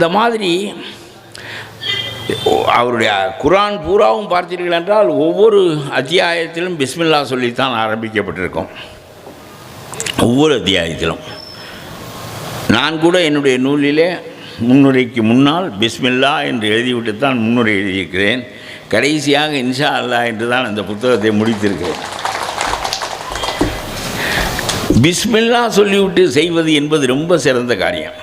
இந்த மாதிரி அவருடைய குரான் பூராவும் பார்த்தீர்கள் என்றால் ஒவ்வொரு அத்தியாயத்திலும் பிஸ்மில்லா சொல்லித்தான் ஆரம்பிக்கப்பட்டிருக்கும். ஒவ்வொரு அத்தியாயத்திலும். நான் கூட என்னுடைய நூலிலே முன்னுரைக்கு முன்னால் பிஸ்மில்லா என்று எழுதிவிட்டு தான் முன்னுரை எழுதியிருக்கிறேன். கடைசியாக இன்ஷா அல்லாஹ் என்று தான் அந்த புத்தகத்தை முடித்திருக்கிறேன். பிஸ்மில்லா சொல்லிவிட்டு செய்வது என்பது ரொம்ப சிறந்த காரியம்.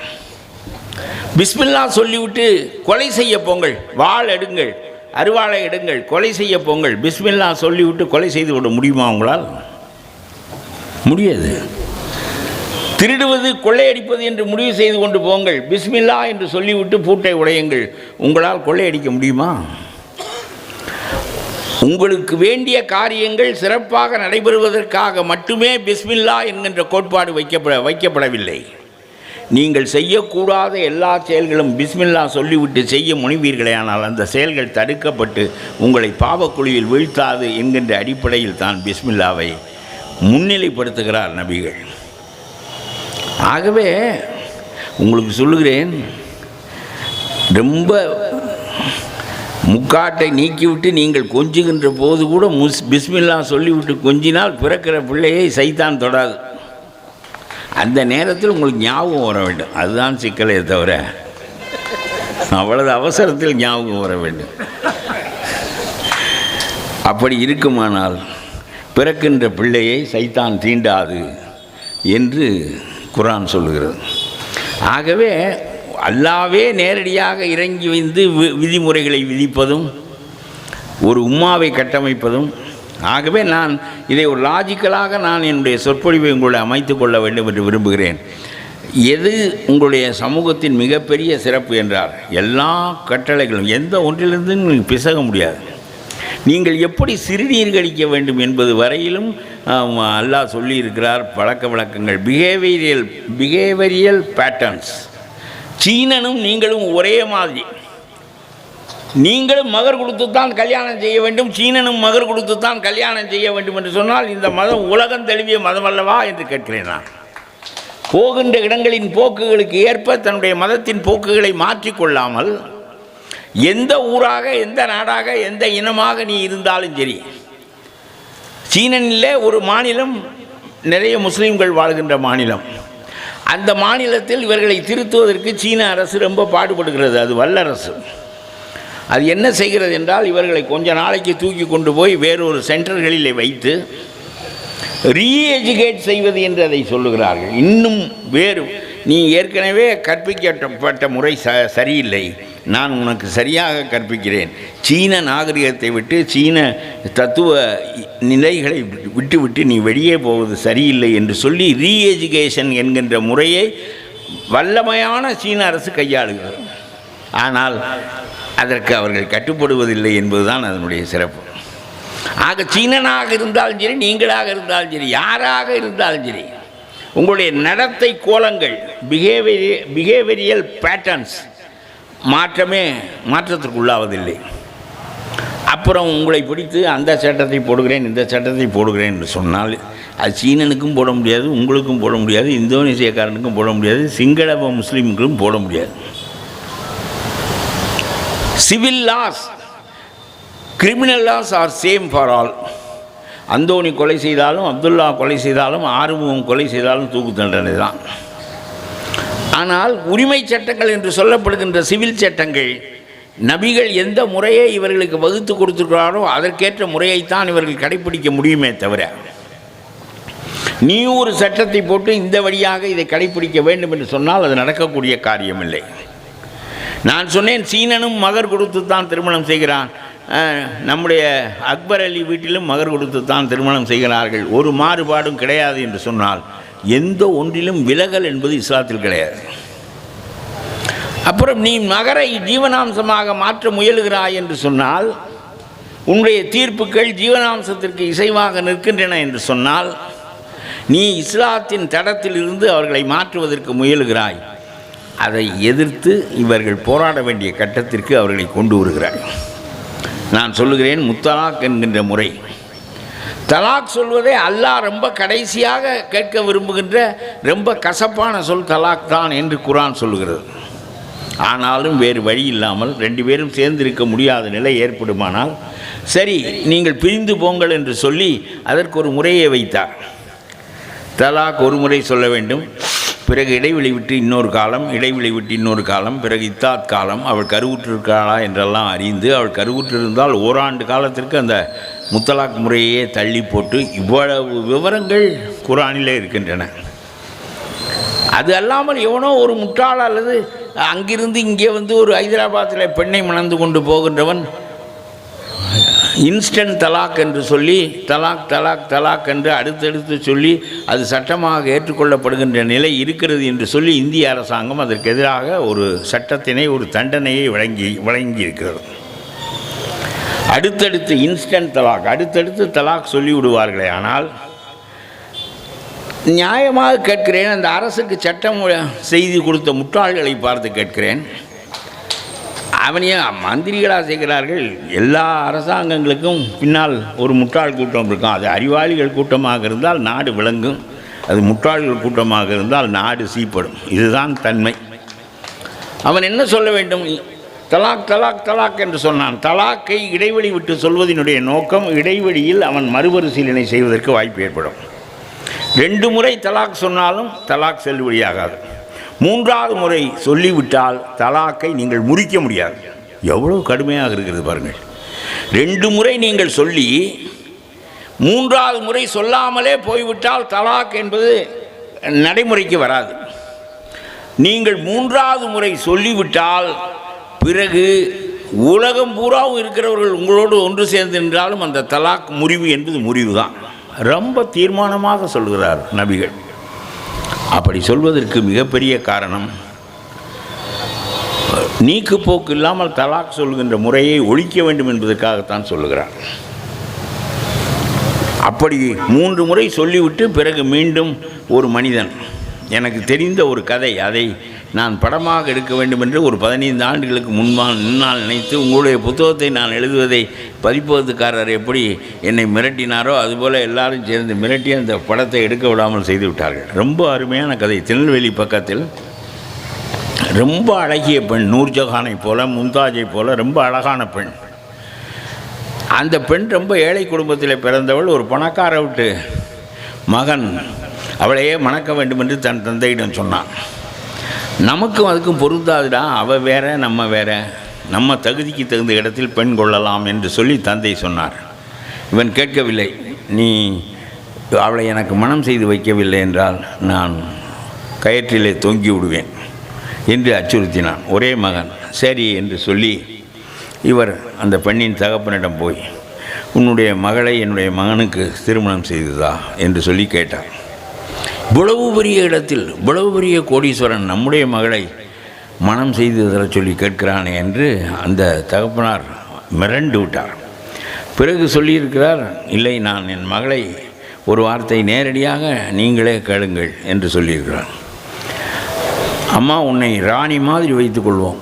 பிஸ்மில்லா சொல்லிவிட்டு கொலை செய்ய போங்கள். வாள் எடுங்கள். அருவாளை எடுங்கள். கொலை செய்ய போங்கள். பிஸ்மில்லா சொல்லிவிட்டு கொலை செய்து விட முடியுமா உங்களால்? முடியாது. திருடுவது கொள்ளையடிப்பது என்று முடிவு செய்து கொண்டு போங்கள். பிஸ்மில்லா என்று சொல்லிவிட்டு பூட்டை உடையுங்கள். உங்களால் கொள்ளையடிக்க முடியுமா? உங்களுக்கு வேண்டிய காரியங்கள் சிறப்பாக நடைபெறுவதற்காக மட்டுமே பிஸ்மில்லா என்கின்ற கோட்பாடு வைக்கப்பட வைக்கப்படவில்லை. நீங்கள் செய்யக்கூடாத எல்லா செயல்களும் பிஸ்மில்லா சொல்லிவிட்டு செய்ய முனைவீர்களே ஆனால் அந்த செயல்கள் தடுக்கப்பட்டு உங்களை பாவக்குழியில் வீழ்த்தாது என்கின்ற அடிப்படையில் தான் பிஸ்மில்லாவை முன்னிலைப்படுத்துகிறார் நபிகள். ஆகவே உங்களுக்கு சொல்லுகிறேன் ரொம்ப முக்காட்டை நீக்கிவிட்டு நீங்கள் கொஞ்சுகின்ற போது கூட முஸ் பிஸ்மில்லா சொல்லிவிட்டு கொஞ்சினால் பிறக்கிற பிள்ளையை சைத்தான் தொடாது. அந்த நேரத்தில் உங்களுக்கு ஞாபகம் வர வேண்டும். அதுதான் சிக்கலே தவிர அவ்வளவு அவசரத்தில் ஞாபகம் வர வேண்டும். அப்படி இருக்குமானால் பிறக்கின்ற பிள்ளையை சைத்தான் தீண்டாது என்று குரான் சொல்லுகிறது. ஆகவே அல்லாவே நேரடியாக இறங்கி வந்து வி- விதிமுறைகளை விதிப்பதும் ஒரு உம்மாவை கட்டமைப்பதும் ஆகவே நான் இதை ஒரு லாஜிக்கலாக நான் என்னுடைய சொற்பொழிவை உங்களை அமைத்து கொள்ள வேண்டும் என்று விரும்புகிறேன். எது உங்களுடைய சமூகத்தின் மிகப்பெரிய சிறப்பு என்றால் எல்லா கட்டளைகளும் எந்த ஒன்றிலிருந்தும் நீங்கள் பிசக முடியாது. நீங்கள் எப்படி சிறுநீர் கழிக்க வேண்டும் என்பது வரையிலும் அல்லாஹ் சொல்லியிருக்கிறார் பழக்க வழக்கங்கள் பிஹேவியரியல் பிஹேவியரியல் பேட்டர்ன்ஸ் சீனனும் நீங்களும் ஒரே மாதிரி. நீங்களும் மகர் கொடுத்துத்தான் கல்யாணம் செய்ய வேண்டும். சீனனும் மகர் கொடுத்துத்தான் கல்யாணம் செய்ய வேண்டும் என்று சொன்னால் இந்த மதம் உலகம் தழுவிய மதம் அல்லவா என்று கேட்கிறேன் நான். போகின்ற இடங்களின் போக்குகளுக்கு ஏற்ப தன்னுடைய மதத்தின் போக்குகளை மாற்றிக்கொள்ளாமல் எந்த ஊராக எந்த நாடாக எந்த இனமாக நீ இருந்தாலும் சரி சீனனில் ஒரு மாநிலம் நிறைய முஸ்லீம்கள் வாழ்கின்ற மாநிலம். அந்த மாநிலத்தில் இவர்களை திருத்துவதற்கு சீன அரசு ரொம்ப பாடுபடுகிறது அது வல்லரசு. அது என்ன செய்கிறது என்றால் இவர்களை கொஞ்ச நாளைக்கு தூக்கி கொண்டு போய் வேறொரு சென்டர்களிலே வைத்து ரீஎஜுகேட் செய்வது என்று அதை சொல்லுகிறார்கள். இன்னும் வேறு நீ ஏற்கனவே கற்பிக்கப்பட்ட முறை ச சரியில்லை. நான் உனக்கு சரியாக கற்பிக்கிறேன். சீன நாகரிகத்தை விட்டு சீன தத்துவ நிலைகளை விட்டு நீ வெளியே போவது சரியில்லை என்று சொல்லி ரீஎஜுகேஷன் என்கின்ற முறையை வல்லமையான சீன அரசு கையாளுகிறது. ஆனால் அதற்கு அவர்கள் கட்டுப்படுவதில்லை என்பதுதான் அதனுடைய சிறப்பு. ஆக சீனனாக இருந்தாலும் சரி நீங்களாக இருந்தாலும் சரி யாராக இருந்தாலும் சரி உங்களுடைய நடத்தை கோலங்கள் பிஹேவிய பிஹேவியரியல் பேட்டர்ன்ஸ் மாற்றமே மாற்றத்திற்குள்ளாவதில்லை. அப்புறம் உங்களை பிடித்து அந்த சட்டத்தை போடுகிறேன் இந்த சட்டத்தை போடுகிறேன் என்று சொன்னால் அது சீனனுக்கும் போட முடியாது உங்களுக்கும் போட முடியாது இந்தோனேசியக்காரனுக்கும் போட முடியாது சிங்கள முஸ்லீமுக்கும் போட முடியாது. Civil laws criminal laws are same for all Anthony கொலை செய்தாலும் அப்துல்லா கொலை செய்தாலும் ஆறுமுகம் கொலை செய்தாலும் தூக்கு தண்டனை தான். ஆனால் உரிமை சட்டங்கள் என்று சொல்லப்படுகின்ற சிவில் சட்டங்கள் நபிகள் எந்த முறையை இவர்களுக்கு வகுத்து கொடுத்துருக்கிறாரோ அதற்கேற்ற முறையைத்தான் இவர்கள் கடைப்பிடிக்க முடியுமே தவிர நீ ஒரு சட்டத்தை போட்டு இந்த வழியாக இதை கடைப்பிடிக்க வேண்டும் என்று சொன்னால் அது நடக்கக்கூடிய காரியமில்லை. நான் சொன்னேன் சீனனும் மகர் கொடுத்து தான் திருமணம் செய்கிறான். நம்முடைய அக்பர் அலி வீட்டிலும் மகர் கொடுத்து தான் திருமணம் செய்கிறார்கள். ஒரு மாறுபாடும் கிடையாது என்று சொன்னால் எந்த ஒன்றிலும் விலகல் என்பது இஸ்லாத்தில் கிடையாது. அப்புறம் நீ மகரை ஜீவனாம்சமாக மாற்ற முயலுகிறாய் என்று சொன்னால் உன்னுடைய தீர்ப்புகள் ஜீவனாம்சத்திற்கு இசைவாக நிற்கின்றன என்று சொன்னால் நீ இஸ்லாத்தின் தடத்திலிருந்து அவர்களை மாற்றுவதற்கு முயலுகிறாய். அதை எதிர்த்து இவர்கள் போராட வேண்டிய கட்டத்திற்கு அவர்களை கொண்டு வருகிறார் நான் சொல்லுகிறேன் முத்தலாக் என்கின்ற முறை. தலாக் சொல்வதை அல்லாஹ் ரொம்ப கடைசியாக கேட்க விரும்புகின்ற ரொம்ப கசப்பான சொல் தலாக் தான் என்று குரான் சொல்லுகிறது. ஆனாலும் வேறு வழி இல்லாமல் ரெண்டு பேரும் சேர்ந்திருக்க முடியாத நிலை ஏற்படுமானால் சரி நீங்கள் பிரிந்து போங்கள் என்று சொல்லி அதற்கு ஒரு முறையை வைத்தார். தலாக் ஒரு முறை சொல்ல வேண்டும். பிறகு இடைவெளி விட்டு இன்னொரு காலம் இடைவெளி விட்டு இன்னொரு காலம் பிறகு இத்தாத் காலம். அவள் கருவுற்றிருக்காளா என்றெல்லாம் அறிந்து அவள் கருவுற்றிருந்தால் ஓராண்டு காலத்திற்கு அந்த முத்தலாக் முறையே தள்ளி போட்டு இவ்வளவு விவரங்கள் குரானிலே இருக்கின்றன. அது அல்லாமல் எவனோ ஒரு முட்டாள் அல்லது அங்கிருந்து இங்கே வந்து ஒரு ஹைதராபாத்தில் பெண்ணை மணந்து கொண்டு போகின்றவன் இன்ஸ்டன்ட் தலாக் என்று சொல்லி தலாக் தலாக் தலாக் என்று அடுத்தடுத்து சொல்லி அது சட்டமாக ஏற்றுக்கொள்ளப்படுகின்ற நிலை இருக்கிறது என்று சொல்லி இந்திய அரசாங்கம் அதற்கு எதிராக ஒரு சட்டத்தினை ஒரு தண்டனையை வழங்கி வழங்கி இருக்கிறது அடுத்தடுத்து இன்ஸ்டன்ட் தலாக் அடுத்தடுத்து தலாக் சொல்லி விடுவார்களே ஆனால் நியாயமாக கேட்கிறேன் அந்த அரசுக்கு சட்டம் செய்தி கொடுத்த முட்டாள்களை பார்த்து கேட்கிறேன். அவனையே மந்திரிகளாக செய்கிறார்கள். எல்லா அரசாங்கங்களுக்கும் பின்னால் ஒரு முட்டாள் கூட்டம் இருக்கும். அது அறிவாளிகள் கூட்டமாக இருந்தால் நாடு விளங்கும். அது முட்டாள்கள் கூட்டமாக இருந்தால் நாடு சீப்படும். இதுதான் தன்மை. அவன் என்ன சொல்ல வேண்டும்? தலாக் தலாக் தலாக் என்று சொன்னான். தலாக்கை இடைவெளி விட்டு சொல்வதனுடைய நோக்கம் இடைவெளியில் அவன் மறுபரிசீலனை செய்வதற்கு வாய்ப்பு ஏற்படும். ரெண்டு முறை தலாக் சொன்னாலும் தலாக் செல்லுபடியாகாது. மூன்றாவது முறை சொல்லிவிட்டால் தலாக்கை நீங்கள் முறிக்க முடியாது. எவ்வளவு கடுமையாக இருக்கிறது பாருங்கள். ரெண்டு முறை நீங்கள் சொல்லி மூன்றாவது முறை சொல்லாமலே போய்விட்டால் தலாக் என்பது நடைமுறைக்கு வராது. நீங்கள் மூன்றாவது முறை சொல்லிவிட்டால் பிறகு உலகம் பூராவும் இருக்கிறவர்கள் உங்களோடு ஒன்று சேர்ந்து நின்றாலும் அந்த தலாக் முறிவு என்பது முறிவு தான் ரொம்ப தீர்மானமாக சொல்கிறார் நபிகள். அப்படி சொல்வதற்கு மிகப்பெரிய காரணம் நீக்கு போக்கு இல்லாமல் தலாக் சொல்கின்ற முறையை ஒழிக்க வேண்டும் என்பதற்காகத்தான் சொல்லுகிறார். அப்படி மூன்று முறை சொல்லிவிட்டு பிறகு மீண்டும் ஒரு மனிதன் எனக்கு தெரிந்த ஒரு கதை அதை நான் படமாக எடுக்க வேண்டும் என்று ஒரு பதினைந்து ஆண்டுகளுக்கு முன்பால் முன்னால் நினைத்து உங்களுடைய புத்தகத்தை நான் எழுதுவதை பதிப்பகத்துக்காரர் எப்படி என்னை மிரட்டினாரோ அதுபோல் எல்லாரும் சேர்ந்து மிரட்டி அந்த படத்தை எடுக்க விடாமல் செய்து விட்டார்கள். ரொம்ப அருமையான கதை. திருநெல்வேலி பக்கத்தில் ரொம்ப அழகிய பெண் நூர்ஜஹானை போல மும்தாஜை போல ரொம்ப அழகான பெண். அந்த பெண் ரொம்ப ஏழை குடும்பத்தில் பிறந்தவள் ஒரு பணக்கார விட்டு மகன். அவளையே மணக்க வேண்டும் என்று தன் தந்தையிடம் சொன்னான். நமக்கும் அதுக்கும் பொருந்தாதுடா அவள் வேற நம்ம வேற. நம்ம தகுதிக்கு தகுந்த இடத்தில் பெண் கொள்ளலாம் என்று சொல்லி தந்தை சொன்னார். இவன் கேட்கவில்லை நீ அவளை எனக்கு மனம் செய்து வைக்கவில்லை என்றால் நான் கயிற்றிலே தொங்கி விடுவேன் என்று அச்சுறுத்தினான். ஒரே மகன் சரி என்று சொல்லி இவர் அந்த பெண்ணின் தகப்பனிடம் போய் உன்னுடைய மகளை என்னுடைய மகனுக்கு திருமணம் செய்ததா? என்று சொல்லி கேட்டார் இவ்வளவு பெரிய இடத்தில் இவ்வளவு பெரிய கோடீஸ்வரன் நம்முடைய மகளை மனம் செய்து தர சொல்லி கேட்கிறானே என்று அந்த தகப்பனார் மிரண்டு விட்டார். பிறகு சொல்லியிருக்கிறார் இல்லை நான் என் மகளை ஒரு வார்த்தை நேரடியாக நீங்களே கேளுங்கள் என்று சொல்லியிருக்கிறார். அம்மா உன்னை ராணி மாதிரி வைத்துக்கொள்வோம்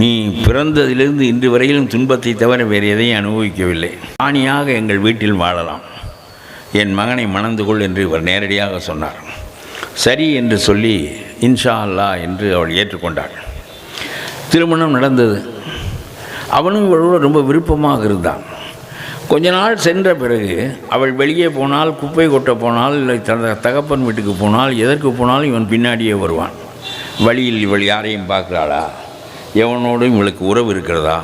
நீ பிறந்ததிலிருந்து இன்று வரையிலும் துன்பத்தை தவிர வேறு எதையும் அனுபவிக்கவில்லை. ராணியாக எங்கள் வீட்டில் வாழலாம். என் மகனை மணந்து கொள் என்று இவர் நேரடியாக சொன்னார். சரி என்று சொல்லி இன்ஷா அல்லா என்று அவள் ஏற்றுக்கொண்டாள். திருமணம் நடந்தது. அவனும் இவளோட ரொம்ப விருப்பமாக இருந்தான். கொஞ்ச நாள் சென்ற பிறகு அவள் வெளியே போனால் குப்பை கொட்ட போனால் இல்லை தன் தகப்பன் வீட்டுக்கு போனால் எதற்கு போனாலும் இவன் பின்னாடியே வருவான். வழியில் இவள் யாரையும் பார்க்குறாளா? எவனோடும் இவளுக்கு உறவு இருக்கிறதா?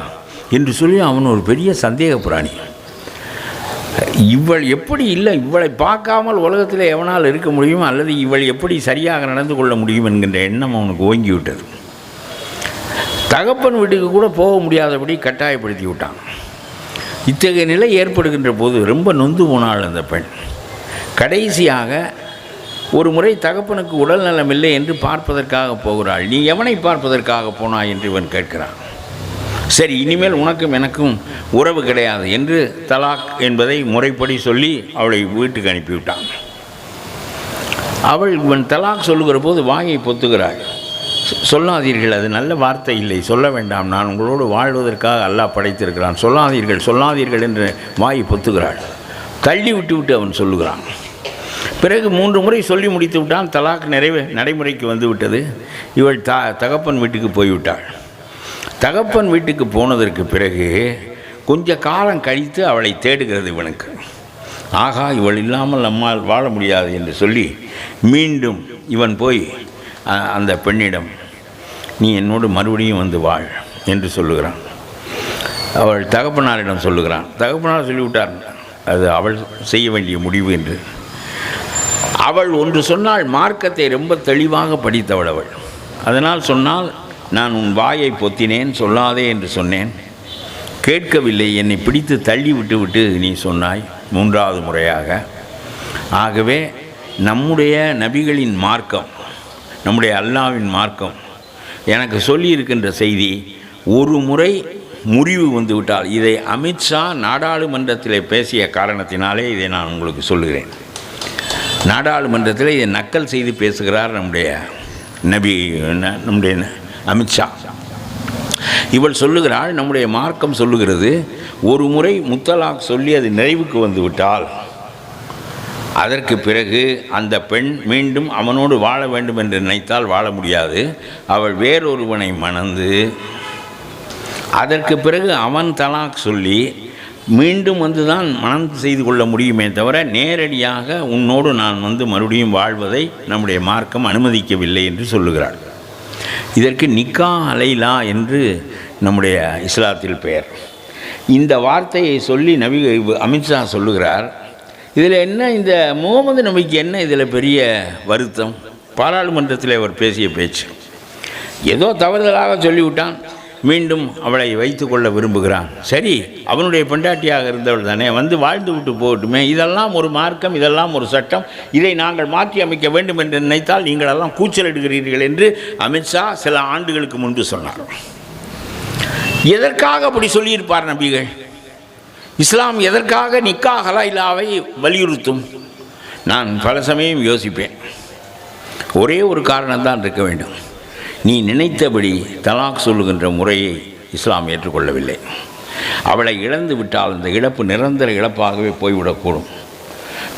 என்று சொல்லி அவன் ஒரு பெரிய சந்தேக பிராணி. இவள் எப்படி இல்லை? இவளை பார்க்காமல் உலகத்தில் எவனால் இருக்க முடியும்? அல்லது இவள் எப்படி சரியாக நடந்து கொள்ள முடியும் என்கின்ற எண்ணம் அவனுக்கு ஓங்கி விட்டது தகப்பன் வீட்டுக்கு கூட போக முடியாதபடி கட்டாயப்படுத்தி விட்டான். இத்தகைய நிலை ஏற்படுகின்ற போது ரொம்ப நொந்து போனாள் அந்த பெண். கடைசியாக ஒரு முறை தகப்பனுக்கு உடல் நலம் இல்லை என்று பார்ப்பதற்காக போகிறாள். நீ எவனை பார்ப்பதற்காக போனாய் என்று இவன் கேட்கிறான். சரி இனிமேல் உனக்கும் எனக்கும் உறவு கிடையாது என்று தலாக் என்பதை முறைப்படி சொல்லி அவளை வீட்டுக்கு அனுப்பிவிட்டான். அவள் இவன் தலாக் சொல்லுகிற போது வாயை பொத்துகிறாள். சொல்லாதீர்கள் அது நல்ல வார்த்தை இல்லை சொல்ல வேண்டாம் நான் உங்களோடு வாழ்வதற்காக அல்லாஹ் படைத்திருக்கிறான். சொல்லாதீர்கள் சொல்லாதீர்கள் என்று வாயை பொத்துகிறாள். தள்ளி விட்டு விட்டு அவன் சொல்லுகிறான். பிறகு மூன்று முறை சொல்லி முடித்து விட்டான் தலாக் நிறைவே நடைமுறைக்கு வந்துவிட்டது இவள் த தகப்பன் வீட்டுக்கு போய்விட்டாள். தகப்பன் வீட்டுக்கு போனதற்கு பிறகு கொஞ்ச காலம் கழித்து அவளை தேடுகிறது இவனுக்கு. ஆகா இவள் இல்லாமல் நம்மால் வாழ முடியாது என்று சொல்லி மீண்டும் இவன் போய் அந்த பெண்ணிடம் நீ என்னோடு மறுபடியும் வந்து வாழ் என்று சொல்லுகிறான். அவள் தகப்பனாரிடம் சொல்லுகிறான். தகப்பனார் சொல்லிவிட்டார் அது அவள் செய்ய வேண்டிய முடிவு என்று. அவள் ஒன்று சொன்னால் மார்க்கத்தை ரொம்ப தெளிவாக படித்தவள் அவள். அதனால் சொன்னால் நான் உன் வாயை பொத்தினேன் சொல்லாதே என்று சொன்னேன். கேட்கவில்லை என்னை பிடித்து தள்ளி விட்டு விட்டு நீ சொன்னாய் மூன்றாவது முறையாக. ஆகவே நம்முடைய நபிகளின் மார்க்கம் நம்முடைய அல்லாவின் மார்க்கம் எனக்கு சொல்லியிருக்கின்ற செய்தி ஒரு முறை முறிவு வந்துவிட்டால் இதை அமித்ஷா நாடாளுமன்றத்தில் பேசிய காரணத்தினாலே இதை நான் உங்களுக்கு சொல்லுகிறேன். நாடாளுமன்றத்தில் இதை நக்கல் செய்து பேசுகிறார் நம்முடைய நபி நம்முடைய அமித்ஷா. இவள் சொல்லுகிறாள் நம்முடைய மார்க்கம் சொல்லுகிறது ஒரு முறை முத்தலாக் சொல்லி அது நிறைவுக்கு வந்துவிட்டால் அதற்கு பிறகு அந்த பெண் மீண்டும் அவனோடு வாழ வேண்டும் என்று நினைத்தால் வாழ முடியாது. அவள் வேறொருவனை மணந்து அதற்கு பிறகு அவன் தலாக் சொல்லி மீண்டும் வந்து தான் மனம் செய்து கொள்ள முடியுமே தவிர நேரடியாக உன்னோடு நான் வந்து மறுபடியும் வாழ்வதை நம்முடைய மார்க்கம் அனுமதிக்கவில்லை என்று சொல்லுகிறாள். இதற்கு நிக்கா அலைலா என்று நம்முடைய இஸ்லாத்தில் பெயர். இந்த வார்த்தையை சொல்லி நபி அமித்ஷா சொல்லுகிறார் இதில் என்ன இந்த முகமது நபிக்கு என்ன இதில் பெரிய வருத்தம்? பாராளுமன்றத்தில் அவர் பேசிய பேச்சு. ஏதோ தவறுதலாக சொல்லிவிட்டான். மீண்டும் அவளை வைத்துக்கொள்ள விரும்புகிறான். சரி அவனுடைய பெண்டாட்டியாக இருந்தவள் தானே வந்து வாழ்ந்து விட்டு போகட்டுமே. இதெல்லாம் ஒரு மார்க்கம் இதெல்லாம் ஒரு சட்டம். இதை நாங்கள் மாற்றி அமைக்க வேண்டும் என்று நினைத்தால் நீங்களெல்லாம் கூச்சலிடுகிறீர்கள் என்று அமித்ஷா சில ஆண்டுகளுக்கு முன்பு சொன்னார். எதற்காக அப்படி சொல்லியிருப்பார் நபிகள்? இஸ்லாம் எதற்காக நிக்கா ஹலாயிலாவை வலியுறுத்தும்? நான் பல சமயம் யோசிப்பேன். ஒரே ஒரு காரணம் தான் இருக்க வேண்டும். நீ நினைத்தபடி தலாக் சொல்லுகின்ற முறையை இஸ்லாம் ஏற்றுக்கொள்ளவில்லை. அவளை இழந்து விட்டால் அந்த இழப்பு நிரந்தர இழப்பாகவே போய்விடக்கூடும்.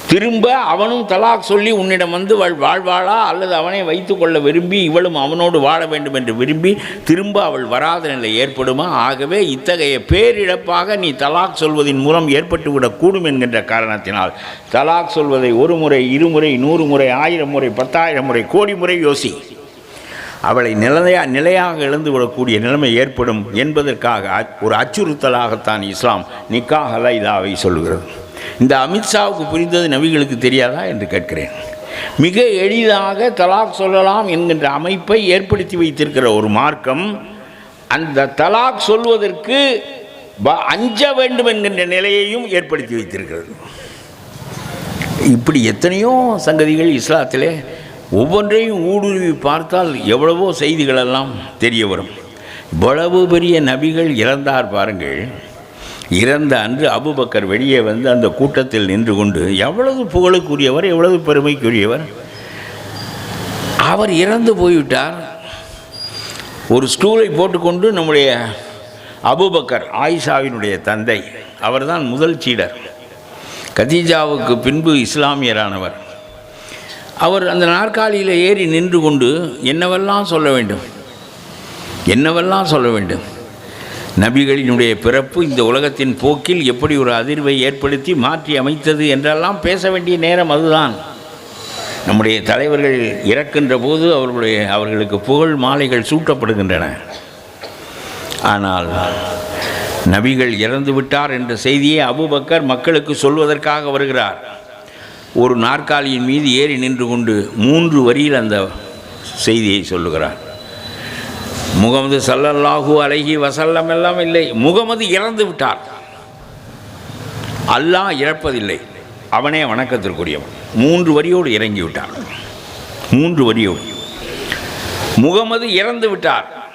திரும்ப அவனும் தலாக் சொல்லி உன்னிடம் வந்து வாழ்வாளா? அல்லது அவனை வைத்துக்கொள்ள விரும்பி இவளும் அவனோடு வாழ வேண்டும் என்று விரும்பி திரும்ப அவள் வராத நிலை ஏற்படுமா? ஆகவே இத்தகைய பேரிழப்பாக நீ தலாக் சொல்வதின் மூலம் ஏற்பட்டுவிடக்கூடும் என்கின்ற காரணத்தினால் தலாக் சொல்வதை ஒரு முறை இருமுறை நூறு முறை ஆயிரம் முறை பத்தாயிரம் முறை கோடி முறை யோசி. அவளை நிலையா நிலையாக எழுந்து விடக்கூடிய நிலைமை ஏற்படும் என்பதற்காக அ- ஒரு அச்சுறுத்தலாகத்தான் இஸ்லாம் நிக்காஹ் இதாவை சொல்கிறது இந்த அமித்ஷாவுக்கு புரிந்தது நபிகளுக்கு தெரியாதா என்று கேட்கிறேன். மிக எளிதாக தலாக் சொல்லலாம் என்கின்ற அமைப்பை ஏற்படுத்தி வைத்திருக்கிற ஒரு மார்க்கம் அந்த தலாக் சொல்வதற்கு ப- அஞ்ச வேண்டும் என்கின்ற நிலையையும் ஏற்படுத்தி வைத்திருக்கிறது. இப்படி எத்தனையோ சங்கதிகள் இஸ்லாத்திலே ஒவ்வொன்றையும் ஊடுருவி பார்த்தால் எவ்வளவோ செய்திகளெல்லாம் தெரிய வரும். இவ்வளவு பெரிய நபிகள் இறந்தார் பாருங்கள். இறந்த அன்று அபுபக்கர் வெளியே வந்து அந்த கூட்டத்தில் நின்று கொண்டு எவ்வளவு புகழுக்குரியவர் எவ்வளவு பெருமைக்குரியவர்? அவர் இறந்து போய்விட்டார். ஒரு ஸ்டூலை போட்டுக்கொண்டு நம்முடைய அபுபக்கர் ஆயிஷாவினுடைய தந்தை அவர்தான் முதல் சீடர். கதீஜாவுக்கு பின்பு இஸ்லாமியரானவர். அவர் அந்த நாற்காலியில் ஏறி நின்று கொண்டு என்னவெல்லாம் சொல்ல வேண்டும்? என்னவெல்லாம் சொல்ல வேண்டும்? நபிகளினுடைய பிறப்பு இந்த உலகத்தின் போக்கில் எப்படி ஒரு அதிர்வை ஏற்படுத்தி மாற்றி அமைத்தது என்றெல்லாம் பேச வேண்டிய நேரம் அதுதான். நம்முடைய தலைவர்கள் இறக்கின்ற போது அவர்களுடைய அவர்களுக்கு புகழ் மாலைகள் சூட்டப்படுகின்றன. ஆனால் நபிகள் இறந்து விட்டார் என்ற செய்தியை அபுபக்கர் மக்களுக்கு சொல்வதற்காக வருகிறார். ஒரு நாற்காலியின் மீது ஏறி நின்று கொண்டு மூன்று வரியில் அந்த செய்தியை சொல்லுகிறார். முகமது சல்லல்லாஹூ அழகி வசல்லம் எல்லாம் இல்லை. முகமது இறந்து விட்டார். அல்லாஹ் இறப்பதில்லை. அவனே வணக்கத்திற்குரியவன். மூன்று வரியோடு இறங்கி விட்டார் மூன்று வரியோடு. முகமது இறந்து விட்டார்.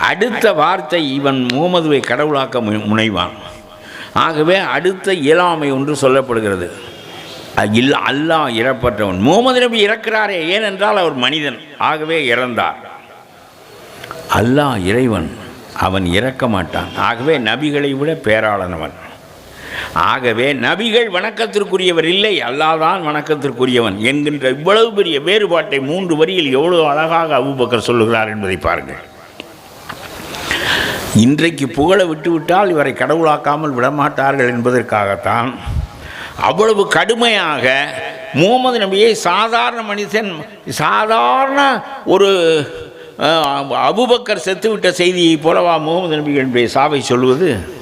அடுத்த வார்த்தை இவன் முகமதுவை கடவுளாக்க மு- முனைவான். ஆகவே அடுத்த இயலாமை ஒன்று சொல்லப்படுகிறது. இல் அல்லாஹ் இறப்பற்றவன். முகமது நபி இறக்கிறாரே ஏனென்றால் அவர் மனிதன். ஆகவே இறந்தார். அல்லாஹ் இறைவன் அவன் இறக்க மாட்டான். ஆகவே நபிகளை விட பேராளனவன். ஆகவே நபிகள் வணக்கத்திற்குரியவர் இல்லை அல்லாதான் வணக்கத்திற்குரியவன் என்கின்ற இவ்வளவு பெரிய வேறுபாட்டை மூன்று வரியில் எவ்வளவு அழகாக அபுபக்கர் சொல்லுகிறார் என்பதை பாருங்கள். இன்றைக்கு புகழ விட்டுவிட்டால் இவரை கடவுளாக்காமல் விடமாட்டார்கள் என்பதற்காகத்தான் அவ்வளவு கடுமையாக முகமது நபியை சாதாரண மனிதன் சாதாரண ஒரு அபுபக்கர் அபூபக்கர் செத்துவிட்ட செய்தியை போலவா முகமது நபிகளுடைய சாவை சொல்வது?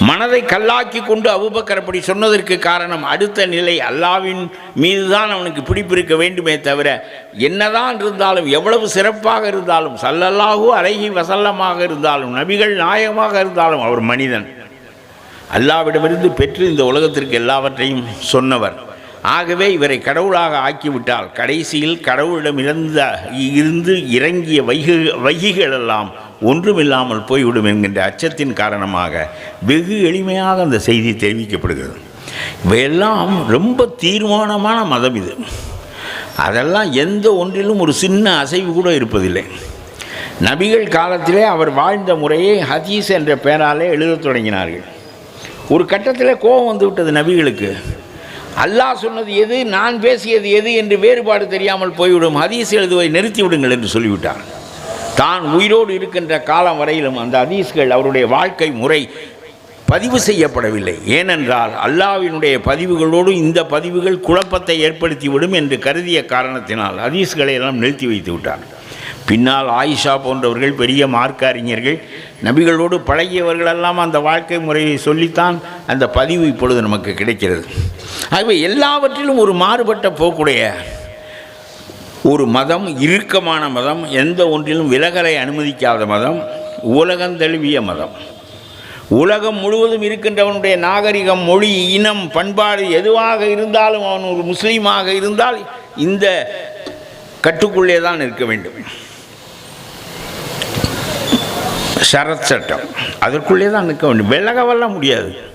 மனதை கல்லாக்கி கொண்டு அபூபக்கர் அப்படி சொன்னதற்கு காரணம் அடுத்த நிலை அல்லாவின் மீதுதான் அவனுக்கு பிடிப்பு இருக்க வேண்டுமே தவிர என்னதான் இருந்தாலும் எவ்வளவு சிறப்பாக இருந்தாலும் சல்லல்லாகோ அழகி வசல்லமாக இருந்தாலும் நபிகள் நாயகமாக இருந்தாலும் அவர் மனிதன். அல்லாவிடமிருந்து பெற்று இந்த உலகத்திற்கு எல்லாவற்றையும் சொன்னவர். ஆகவே இவரை கடவுளாக ஆக்கிவிட்டால் கடைசியில் கடவுளிடமிருந்த இருந்து இறங்கிய வைகு வைகிகள் எல்லாம் ஒன்றுமில்லாமல் போய்விடும் என்கின்ற அச்சத்தின் காரணமாக வெகு எளிமையாக அந்த செய்தி தெரிவிக்கப்படுகிறது. இவையெல்லாம் ரொம்ப தீர்மானமான மதம் இது. அதெல்லாம் எந்த ஒன்றிலும் ஒரு சின்ன அசைவு கூட இருப்பதில்லை. நபிகள் காலத்திலே அவர் வாழ்ந்த முறையை ஹதீஸ் என்ற பெயராலே எழுதத் தொடங்கினார்கள். ஒரு கட்டத்தில் கோபம் வந்து விட்டது நபிகளுக்கு. அல்லாஹ் சொன்னது எது நான் பேசியது எது என்று வேறுபாடு தெரியாமல் போய்விடும். ஹதீஸ் எழுதுவதை நிறுத்தி விடுங்கள் என்று சொல்லிவிட்டார். தான் உயிரோடு இருக்கின்ற காலம் வரையிலும் அந்த ஹதீஸ்கள் அவருடைய வாழ்க்கை முறை பதிவு செய்யப்படவில்லை. ஏனென்றால் அல்லாவினுடைய பதிவுகளோடு இந்த பதிவுகள் குழப்பத்தை ஏற்படுத்திவிடும் என்று கருதிய காரணத்தினால் ஹதீஸ்களை எல்லாம் நிறுத்தி வைத்து விட்டார் பின்னால் ஆயிஷா போன்றவர்கள் பெரிய மார்க்க அறிஞர்கள் நபிகளோடு பழகியவர்களெல்லாம் அந்த வாழ்க்கை முறையை சொல்லித்தான் அந்த பதிவு இப்பொழுது நமக்கு கிடைக்கிறது. ஆகவே எல்லாவற்றிலும் ஒரு மாறுபட்ட போக்குடைய ஒரு மதம் இறுக்கமான மதம் எந்த ஒன்றிலும் விலகலை அனுமதிக்காத மதம் உலகந்தழுவிய மதம். உலகம் முழுவதும் இருக்கின்றவனுடைய நாகரிகம் மொழி இனம் பண்பாடு எதுவாக இருந்தாலும் அவன் ஒரு முஸ்லீமாக இருந்தால் இந்த கட்டுக்குள்ளே தான் இருக்க வேண்டும். சரத் சட்டம். அதற்குள்ளே தான் நிற்க வேண்டும். விலகவெல்லாம் முடியாது.